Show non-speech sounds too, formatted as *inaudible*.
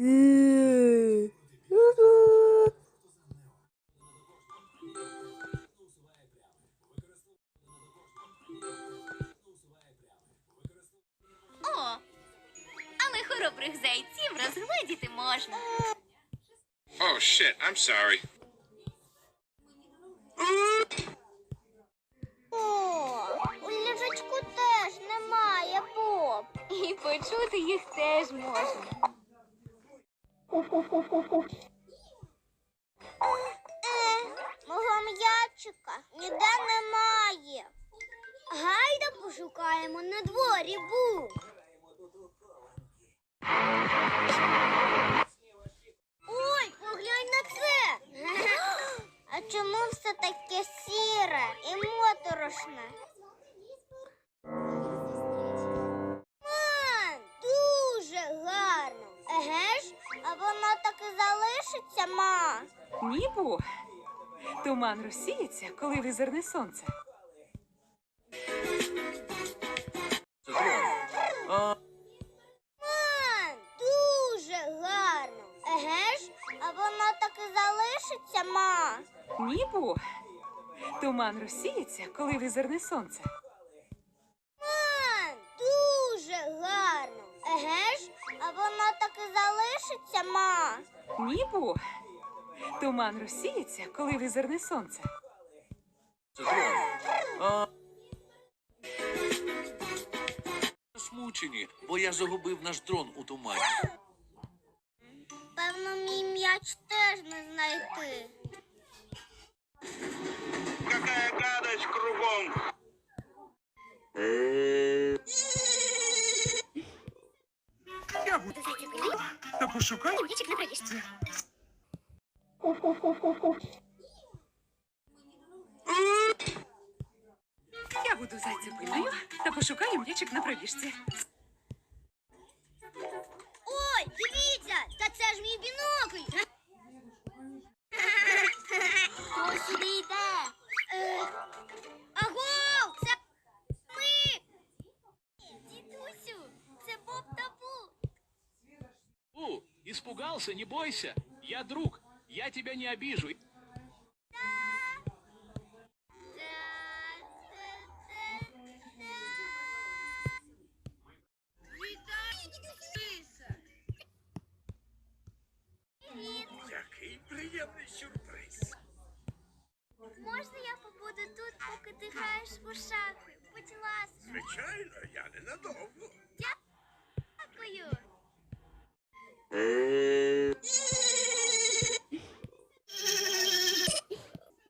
О, але хоробрих зайців розгледіти можна. Oh shit, I'm sorry. О, у ліжечку теж немає Боб. І почути їх теж можна. Мого м'ячика ніде немає. Гайда пошукаємо на дворі був. Ой, поглянь на це. *gasps* А чому все таке сіре і моторошне? Залишиться, ма. Нібу. Туман розсіється, коли визирне сонце. Мам, дуже гарно. Еге ж, а воно так і залишиться, ма. Нібу. Туман розсіється, коли визирне сонце. Залишиться, ма. Нібу. Туман розсіється, коли визирне сонце. Смучені, бо я загубив наш дрон у тумані. Певно, мій м'яч теж не знайти. Пошукай. Я буду зайцепиною та пошукаю м'ячик на пробіжці. Испугался, не бойся. Я друг, я тебя не обижу. Який приємний сюрприз. Можна я побуду тут, поки ти граєш у шахи? Будь ласка. Звичайно, я ненадовго.